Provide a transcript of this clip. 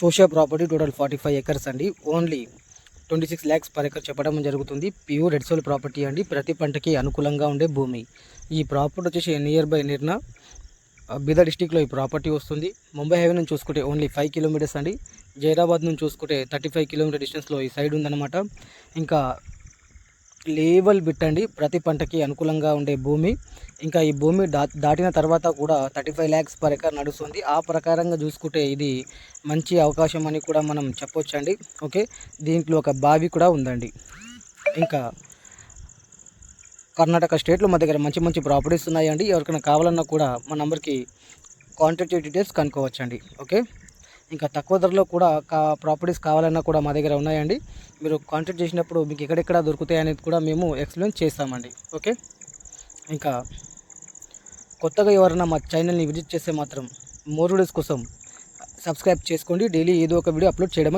Socio property total forty five acres అండి. Only twenty six lakhs per acre చెప్పడం జరుగుతుంది. Pure red soul property అండి. ప్రతి పంటకి అనుకూలంగా ఉండే భూమి. ఈ ప్రాపర్టీ వచ్చేసి నియర్ బై నిర్న బీదర్ డిస్టిక్లో ఈ ప్రాపర్టీ వస్తుంది. ముంబై హైవే నుంచి చూసుకుంటే ఓన్లీ ఫైవ్ కిలోమీటర్స్ అండి. జైరాబాద్ నుంచి చూసుకుంటే థర్టీ ఫైవ్ కిలోమీటర్ డిస్టెన్స్లో ఈ సైడ్ ఉందన్నమాట. ఇంకా లేవల్ పెట్టండి ప్రతి పంటకి అనుకూలంగా ఉండే భూమి. ఇంకా ఈ భూమి దా దాటిన తర్వాత కూడా thirty five lakhs per acre నడుస్తుంది. ఆ ప్రకారంగా చూసుకుంటే ఇది మంచి అవకాశం అని కూడా మనం చెప్పొచ్చండి. ఓకే? దీంట్లో ఒక బావి కూడా ఉందండి. ఇంకా కర్ణాటక స్టేట్లో మా దగ్గర మంచి మంచి ప్రాపర్టీస్ ఉన్నాయండి. ఎవరికైనా కావాలన్నా కూడా మా నెంబర్కి కాంటాక్ట్ డీటెయిల్స్ కనుక్కోవచ్చండి. ఓకే? ఇంకా తక్కువ ధరలో కూడా కా ప్రాపర్టీస్ కావాలన్నా కూడా మా దగ్గర ఉన్నాయండి. మీరు కాంటాక్ట్ చేసినప్పుడు మీకు ఎక్కడెక్కడ దొరుకుతాయి అనేది కూడా మేము ఎక్స్ప్లెయిన్ చేస్తామండి. ఓకే ఇంకా కొత్తగా ఎవరైనా మా ఛానల్ని విజిట్ చేస్తే మాత్రం మోర్ వీడియోస్ కోసం సబ్స్క్రైబ్ చేసుకోండి. డైలీ ఏదో ఒక వీడియో అప్లోడ్ చేయడం